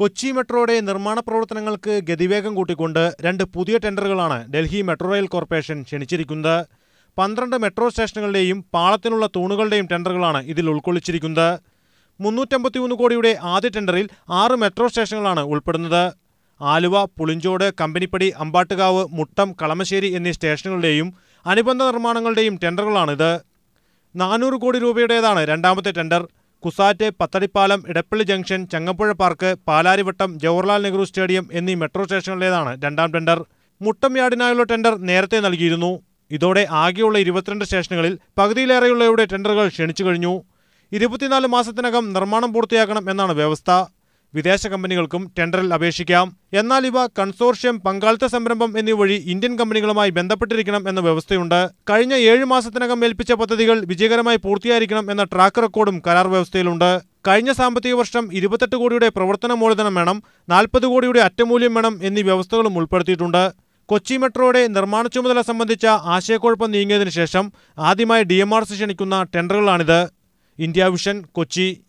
കൊച്ചി മെട്രോയുടെ നിർമ്മാണ പ്രവർത്തനങ്ങൾക്ക് ഗതിവേഗം കൂട്ടിക്കൊണ്ട് രണ്ട് പുതിയ ടെൻഡറുകളാണ് ഡൽഹി മെട്രോ റെയിൽ കോർപ്പറേഷൻ ക്ഷണിച്ചിരിക്കുന്നത്. പന്ത്രണ്ട് മെട്രോ സ്റ്റേഷനുകളുടെയും പാളത്തിനുള്ള തൂണുകളുടെയും ടെൻഡറുകളാണ് ഇതിൽ ഉൾക്കൊള്ളിച്ചിരിക്കുന്നത്. മുന്നൂറ്റമ്പത്തിമൂന്ന് കോടിയുടെ ആദ്യ ടെൻഡറിൽ ആറ് മെട്രോ സ്റ്റേഷനുകളാണ് ഉൾപ്പെടുന്നത്. ആലുവ പുളിഞ്ചോട് കമ്പനിപ്പടി അമ്പാട്ടുകാവ് മുട്ടം കളമശ്ശേരി എന്നീ സ്റ്റേഷനുകളുടെയും അനുബന്ധ നിർമ്മാണങ്ങളുടെയും ടെൻഡറുകളാണിത്. നാനൂറ് കോടി രൂപയുടേതാണ് രണ്ടാമത്തെ tender. Cusat Pathadipalam Edappally junction Changampuzha park Palarivattom Jawaharlal Nehru stadium എന്നീ മെട്രോ സ്റ്റേഷനുകളിലേതാണ് രണ്ടാം ടെൻഡർ. മുട്ടം യാർഡിനായുള്ള ടെൻഡർ നേരത്തെ നൽകിയിരുന്നു. ഇതോടെ ആകെയുള്ള ഇരുപത്തിരണ്ട് സ്റ്റേഷനുകളിൽ പകുതിയിലേറെയുള്ളവയുടെ ടെൻഡറുകൾ ക്ഷണിച്ചു കഴിഞ്ഞു. ഇരുപത്തിനാല് മാസത്തിനകം നിർമ്മാണം പൂർത്തിയാക്കണം എന്നാണ് വ്യവസ്ഥ. വിദേശ കമ്പനികൾക്കും ടെൻഡറിൽ അപേക്ഷിക്കാം. എന്നാൽ ഇവ കൺസോർഷ്യം പങ്കാളിത്ത സംരംഭം എന്നിവ വഴി ഇന്ത്യൻ കമ്പനികളുമായി ബന്ധപ്പെട്ടിരിക്കണം എന്ന വ്യവസ്ഥയുണ്ട്. കഴിഞ്ഞ ഏഴ് മാസത്തിനകം ഏൽപ്പിച്ച പദ്ധതികൾ വിജയകരമായി പൂർത്തിയായിരിക്കണം എന്ന ട്രാക്ക് റെക്കോർഡും കരാർ വ്യവസ്ഥയിലുണ്ട്. കഴിഞ്ഞ സാമ്പത്തിക വർഷം ഇരുപത്തെട്ട് കോടിയുടെ പ്രവർത്തന മൂലധനം വേണം നാൽപ്പത് കോടിയുടെ അറ്റമൂല്യം വേണം എന്നീ വ്യവസ്ഥകളും ഉൾപ്പെടുത്തിയിട്ടുണ്ട്. കൊച്ചി മെട്രോയുടെ നിർമ്മാണ ചുമതല സംബന്ധിച്ച ആശയക്കുഴപ്പം നീങ്ങിയതിനു ശേഷം ആദ്യമായി ഡി എം ആർ സി ക്ഷണിക്കുന്ന ടെൻഡറുകളാണിത്. India vision Kochi.